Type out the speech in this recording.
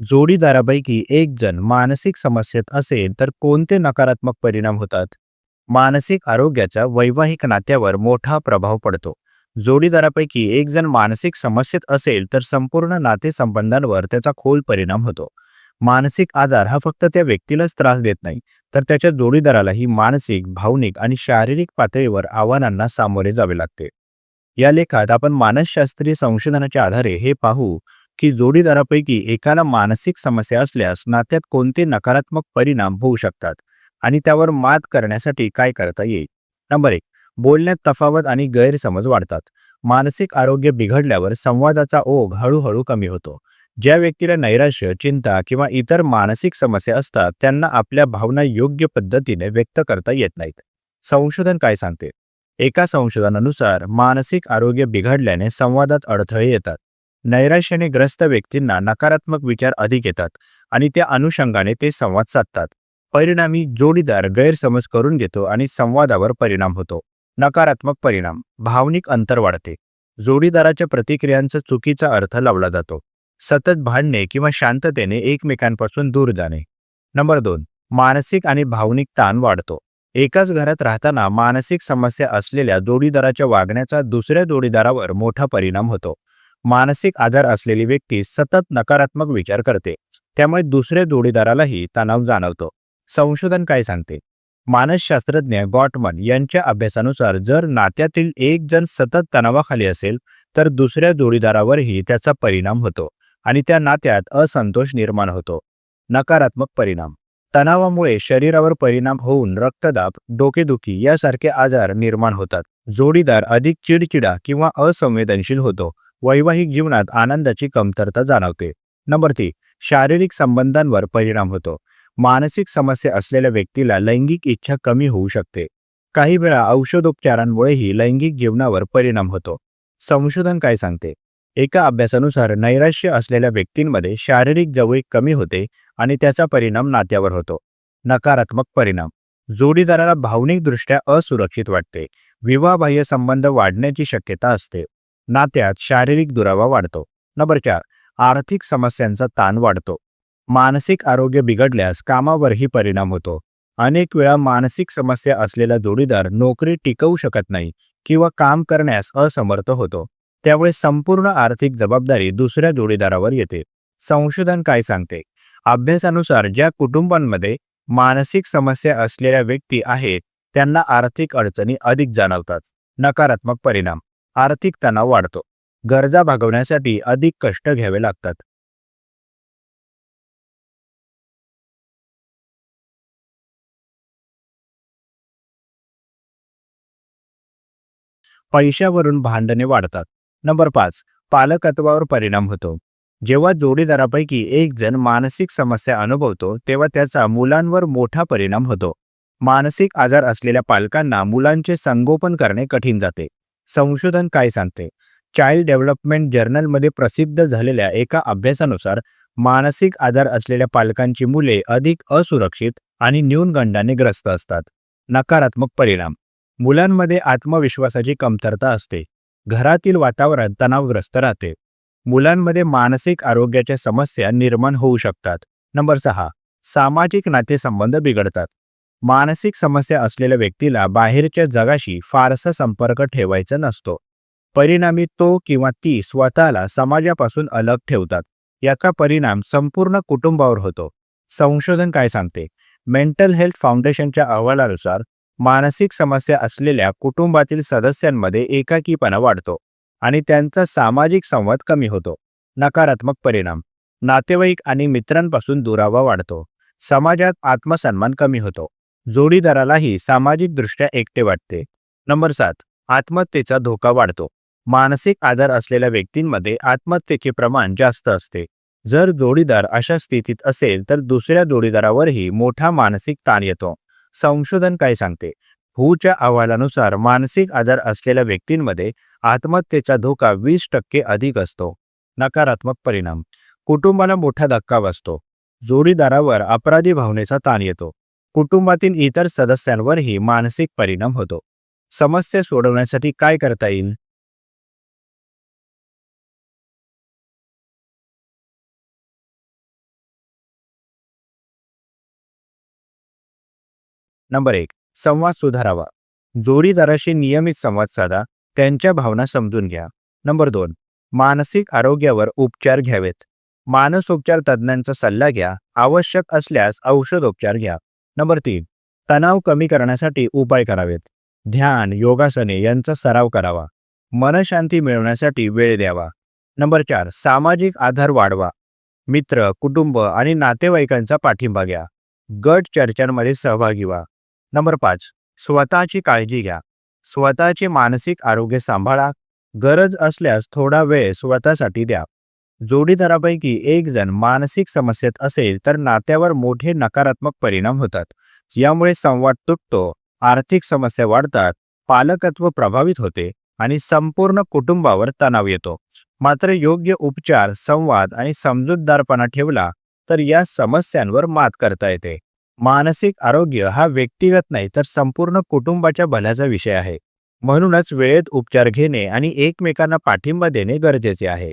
जोडीदारापैकी एक जण मानसिक समस्येत असेल तर कोणते नकारात्मक परिणाम होतात? मानसिक आरोग्याचा वैवाहिक नात्यावर मोठा प्रभाव पडतो. जोडीदारापैकी एक जण मानसिक समस्येत असेल तर संपूर्ण नातेसंबंधांवर त्याचा खोल परिणाम होतो. मानसिक आजार हा फक्त त्या व्यक्तीलाच त्रास देत नाही तर त्याच्या जोडीदारालाही मानसिक भावनिक आणि शारीरिक पातळीवर आव्हानांना सामोरे जावे लागते. या लेखात आपण मानसशास्त्रीय संशोधनाच्या आधारे हे पाहू की जोडीदारापैकी एकाला मानसिक समस्या असल्यास नात्यात कोणते नकारात्मक परिणाम होऊ शकतात आणि त्यावर मात करण्यासाठी काय करता येईल? नंबर एक बोलण्यात तफावत आणि गैरसमज वाढतात. मानसिक आरोग्य बिघडल्यावर संवादाचा ओघ हळूहळू कमी होतो. ज्या व्यक्तीला नैराश्य चिंता किंवा इतर मानसिक समस्या असतात त्यांना आपल्या भावना योग्य पद्धतीने व्यक्त करता येत नाहीत. संशोधन काय सांगते? एका संशोधनानुसार मानसिक आरोग्य बिघडल्याने संवादात अडथळे येतात. नैराश्याने ग्रस्त व्यक्तींना नकारात्मक विचार अधिक येतात आणि त्या अनुषंगाने ते संवाद साधतात. परिणामी जोडीदार गैरसमज करून घेतो आणि संवादावर परिणाम होतो. नकारात्मक परिणाम भावनिक अंतर वाढते. जोडीदाराच्या प्रतिक्रियांचा चुकीचा अर्थ लावला जातो. सतत भांडणे किंवा शांततेने एकमेकांपासून दूर जाणे. नंबर दोन मानसिक आणि भावनिक ताण वाढतो. एकाच घरात राहताना मानसिक समस्या असलेल्या जोडीदाराच्या वागण्याचा दुसऱ्या जोडीदारावर मोठा परिणाम होतो. मानसिक आधार असलेली व्यक्ती सतत नकारात्मक विचार करते. त्यामुळे दुसऱ्या जोडीदारालाही तणाव जाणवतो. संशोधन काय सांगते? मानसशास्त्रज्ञ गॉटमन यांच्या अभ्यासानुसार जर नात्यातील एक जण सतत तणावाखाली असेल तर दुसऱ्या जोडीदारावरही त्याचा परिणाम होतो आणि त्या नात्यात असंतोष निर्माण होतो. नकारात्मक परिणाम. तणावामुळे शरीरावर परिणाम होऊन रक्तदाब डोकेदुखी यासारखे आजार निर्माण होतात. जोडीदार अधिक चिडचिडा किंवा असंवेदनशील होतो. वैवाहिक जीवनात आनंदाची कमतरता जाणवते. नंबर तीन शारीरिक संबंधांवर परिणाम होतो. मानसिक समस्या असलेल्या व्यक्तीला लैंगिक इच्छा कमी होऊ शकते. काही वेळा औषधोपचारांमुळेही लैंगिक जीवनावर परिणाम होतो. संशोधन काय सांगते? एका अभ्यासानुसार नैराश्य असलेल्या व्यक्तींमध्ये शारीरिक जवळीक कमी होते आणि त्याचा परिणाम नात्यावर होतो. नकारात्मक परिणाम. जोडीदाराला भावनिकदृष्ट्या असुरक्षित वाटते. विवाहबाह्य संबंध वाढण्याची शक्यता असते. नात्यात शारीरिक दुरावा वाढतो. नंबर चार आर्थिक समस्यांचा ताण वाढतो. मानसिक आरोग्य बिघडल्यास कामावरही परिणाम होतो. अनेक वेळा मानसिक समस्या असलेला जोडीदार नोकरी टिकवू शकत नाही किंवा काम करण्यास असमर्थ होतो. त्यामुळे संपूर्ण आर्थिक जबाबदारी दुसऱ्या जोडीदारावर येते. संशोधन काय सांगते? अभ्यासानुसार ज्या कुटुंबांमध्ये मानसिक समस्या असलेल्या व्यक्ती आहेत त्यांना आर्थिक अडचणी अधिक जाणवतात. नकारात्मक परिणाम. आर्थिक तणाव वाढतो. गरजा भागवण्यासाठी अधिक कष्ट घ्यावे लागतात. पैशावरून भांडणे वाढतात. नंबर पाच पालकत्वावर परिणाम होतो. जेव्हा जोडीदारापैकी एक जण मानसिक समस्या अनुभवतो तेव्हा त्याचा मुलांवर मोठा परिणाम होतो. मानसिक आजार असलेल्या पालकांना मुलांचे संगोपन करणे कठीण जाते. संशोधन काय सांगते? चाइल्ड डेव्हलपमेंट जर्नलमध्ये प्रसिद्ध झालेल्या एका अभ्यासानुसार मानसिक आजार असलेल्या पालकांची मुले अधिक असुरक्षित आणि न्यूनगंडाने ग्रस्त असतात. नकारात्मक परिणाम. मुलांमध्ये आत्मविश्वासाची कमतरता असते. घरातील वातावरण तणावग्रस्त राहते. मुलांमध्ये मानसिक आरोग्याच्या समस्या निर्माण होऊ शकतात. नंबर सहा. सामाजिक नातेसंबंध बिघडतात. मानसिक समस्या असलेल्या व्यक्तीला बाहेरच्या जगाशी फारसा संपर्क ठेवायचा नसतो. परिणामी तो किंवा ती स्वतःला समाजापासून अलग ठेवतात. याचा परिणाम संपूर्ण कुटुंबावर होतो. संशोधन काय सांगते? मेंटल हेल्थ फाउंडेशनच्या अहवालानुसार मानसिक समस्या असलेल्या कुटुंबातील सदस्यांमध्ये एकाकीपणा वाढतो आणि त्यांचा सामाजिक संवाद कमी होतो. नकारात्मक परिणाम. नातेवाईक आणि मित्रांपासून दुरावा वाढतो. समाजात आत्मसन्मान कमी होतो. जोडीदारालाही सामाजिकदृष्ट्या एकटे वाटते. नंबर सात आत्महत्येचा धोका वाढतो. मानसिक आजार असलेल्या व्यक्तींमध्ये आत्महत्येचे प्रमाण जास्त असते. जर जोडीदार अशा स्थितीत असेल तर दुसऱ्या जोडीदारावरही मोठा मानसिक ताण येतो. संशोधन काय सांगते? हूच्या अहवालानुसार मानसिक आजार असलेल्या व्यक्तींमध्ये आत्महत्येचा धोका वीस टक्के अधिक असतो. नकारात्मक परिणाम. कुटुंबाला मोठा धक्का बसतो. जोडीदारावर अपराधी भावनेचा ताण येतो. कुटुंबातील इतर सदस्यांवरही मानसिक परिणाम होतो. समस्या सोडवण्यासाठी काय करता येईल? नंबर एक संवाद सुधारावा. जोडीदाराशी नियमित संवाद साधा त्यांच्या भावना समजून घ्या. नंबर दोन मानसिक आरोग्यावर उपचार घ्यावेत. मानसोपचार तज्ज्ञांचा सल्ला घ्या. आवश्यक असल्यास औषधोपचार घ्या. नंबर तीन तणाव कमी करण्यासाठी उपाय करावेत. ध्यान योगासने यांचा सराव करावा. मनशांती मिळवण्यासाठी वेळ द्यावा. नंबर चार सामाजिक आधार वाढवा. मित्र कुटुंब आणि नातेवाईकांचा पाठिंबा घ्या. गट चर्चांमध्ये सहभागी व्हा. नंबर पाच स्वतःची काळजी घ्या. स्वतःचे मानसिक आरोग्य सांभाळा. गरज असल्यास थोडा वेळ स्वतःसाठी द्या. जोडीदारापैकी एक जण मानसिक समस्येत असेल तर नात्यावर मोठे नकारात्मक परिणाम होतात. यामुळे संवाद तुटतो आर्थिक समस्या वाढतात पालकत्व प्रभावित होते आणि संपूर्ण कुटुंबावर तणाव येतो. मात्र योग्य उपचार संवाद आणि समजूतदारपणा ठेवला तर या समस्यांवर मात करता येते. मानसिक आरोग्य हा व्यक्तिगत नाही तर संपूर्ण कुटुंबाच्या भल्याचा विषय आहे. म्हणूनच वेळेत उपचार घेणे आणि एकमेकांना पाठिंबा देणे गरजेचे आहे.